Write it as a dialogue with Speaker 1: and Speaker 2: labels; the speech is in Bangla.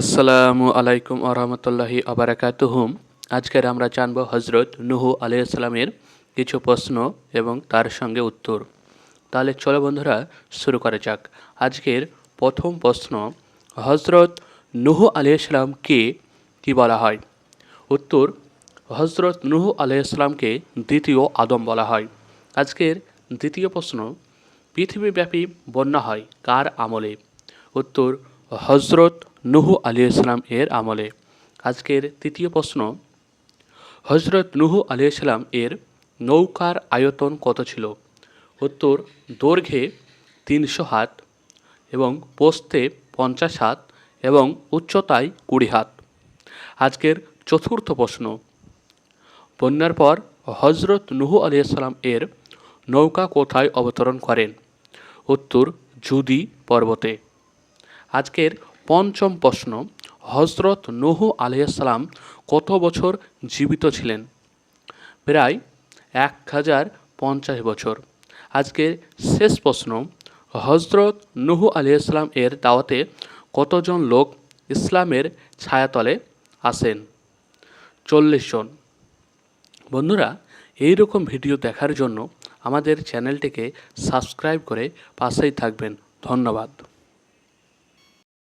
Speaker 1: আসসালামু আলাইকুম আরহামতুল্লাহি আবরাকাতুহুম আজকের আমরা জানব হজরত নুহু আলাইসালামের কিছু প্রশ্ন এবং তার সঙ্গে উত্তর। তাহলে চলো বন্ধুরা, শুরু করা যাক। আজকের প্রথম প্রশ্ন হজরত নুহু আলাইসালামকে কি বলা হয়? উত্তর হজরত নুহু আলাইসালামকে দ্বিতীয় আদম বলা হয়। আজকের দ্বিতীয় প্রশ্ন, পৃথিবীব্যাপী বন্যা হয় কার আমলে? উত্তর হজরত নুহু আলী ইসলাম এর আমলে। আজকের তৃতীয় প্রশ্ন হজরত নুহু আলী ইসলাম এর নৌকার আয়তন কত ছিল? উত্তর, দৈর্ঘ্যে তিনশো হাত এবং পোস্তে পঞ্চাশ হাত এবং উচ্চতায় কুড়ি হাত। আজকের চতুর্থ প্রশ্ন, বন্যার পর হজরত নুহু আলী ইসলাম এর নৌকা কোথায় অবতরণ করেন? উত্তর, জুদি পর্বতে। আজকের পঞ্চম প্রশ্ন হজরত নুহু আলিয়াল্লাম কত বছর জীবিত ছিলেন? প্রায় এক হাজার পঞ্চাশ বছর। আজকের শেষ প্রশ্ন হজরত নুহু আলিয়াল্লাম এর দাওয়াতে কতজন লোক ইসলামের ছায়াতলে আসেন? চল্লিশ জন। বন্ধুরা এই রকম ভিডিও দেখার জন্য আমাদের চ্যানেলটিকে সাবস্ক্রাইব করে পাশেই থাকবেন। ধন্যবাদ।